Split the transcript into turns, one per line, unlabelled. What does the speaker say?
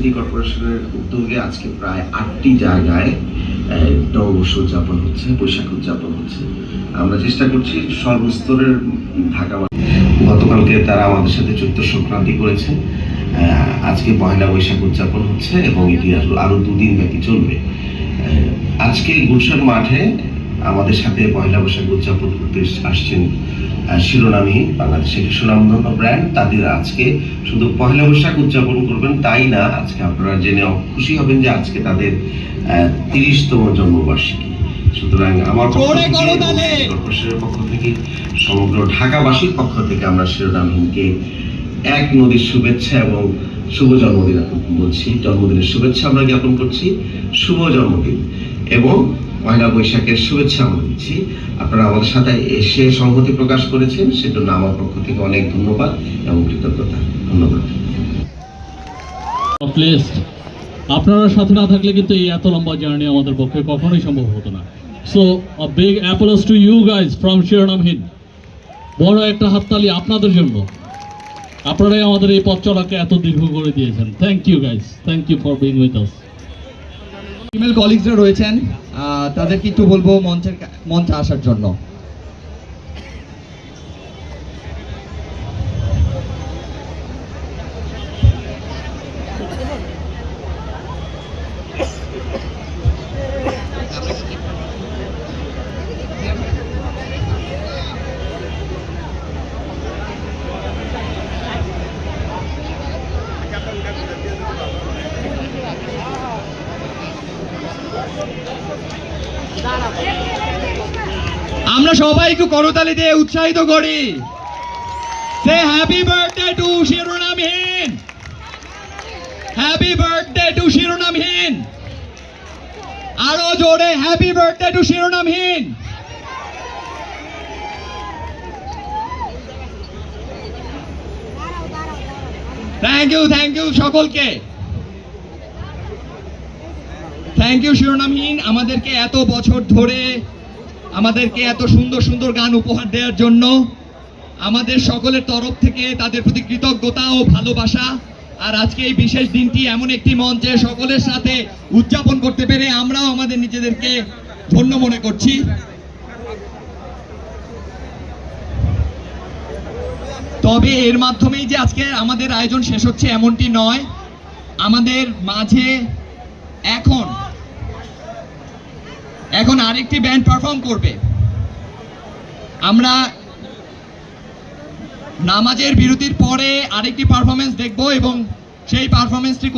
কর্পোরেশনের উদ্যোগে আজকে প্রায় আটটি জায়গায় নববর্ষ উদযাপন হচ্ছে, বৈশাখ উদযাপন হচ্ছে। আমরা চেষ্টা করছি সর্বস্তরের ঢাকা গতকালকে তারা আমাদের সাথে চৈত্র সংক্রান্তি করেছে। আজকে পয়লা বৈশাখ উদযাপন হচ্ছে এবং এটি আরো- আরও দুদিন ব্যাপী চলবে। আজকে গুলশান মাঠে আমাদের সাথে পয়লা বৈশাখ উদযাপন করতে আসছেন আহ, শিরোনামী বাংলাদেশের একটি সুনামধন্য ব্র্যান্ড তাদের আজকে শুধু পহেলা বৈশাখ উদযাপন করবেন তাই না? আজকে আপনারা জেনে খুশি হবেন যে আজকে তাদের তিরিশতম জন্মবার্ষিকী। সুতরাং আমার। কর্পোরেশনের পক্ষ থেকে সমগ্র ঢাকাবাসীর পক্ষ থেকে আমরা শিরোনামহীনকে এক নদীর শুভেচ্ছা এবং শুভ জন্মদিন বলছি। জন্মদিনের শুভেচ্ছা আমরা জ্ঞাপন করছি। শুভ জন্মদিন এবং পয়লা বৈশাখের শুভেচ্ছা আমরা দিচ্ছি। আপনারা আমাদের সাথে এসে সংহতি প্রকাশ করেছেন। সেজন্য আমার পক্ষ থেকে অনেক ধন্যবাদ এবং কৃতজ্ঞতা। ধন্যবাদ।
আপনারা সাথে না থাকলে কিন্তু এই এত লম্বা জার্নি আমাদের পক্ষে কখনোই সম্ভব হতো না। So big applause to you guys from Shironamhin বড় একটা হাততালি আপনাদের জন্য। আপনারাই আমাদের এই পথ চলাকে এত দীর্ঘ করে দিয়েছেন। Thank you guys thank you for being with us
female কলিগসরা রয়েছেন তাদেরকে একটু বলব মঞ্চের মঞ্চে আসার জন্য। আমরা সবাই একটু করতালি দিয়ে উৎসাহিত করি। সে happy birthday to Shironamhin happy birthday to Shironamhin আরও জোরে happy birthday to Shironamhin thank you thank you সকলকে। থ্যাংক ইউ শিরোনামহীন আমাদেরকে এত বছর ধরে, আমাদেরকে এত সুন্দর সুন্দর গান উপহার দেওয়ার জন্য আমাদের সকলের তরফ থেকে তাদের প্রতি কৃতজ্ঞতা ও ভালোবাসা। আর আজকে এই বিশেষ দিনটি এমন একটি মঞ্চে সকলের সাথে উদযাপন করতে পেরে আমরাও আমাদের নিজেদেরকে ধন্য মনে করছি। তবে এর মাধ্যমেই যে আজকে আমাদের আয়োজন শেষ হচ্ছে এমনটি নয়। আমাদের মাঝে এখন এখন আরেকটি ব্যান্ড পারফর্ম করবে। আমরা নামাজের বিরতির পরে আরেকটি পারফরমেন্স দেখব এবং সেই পারফরমেন্সটি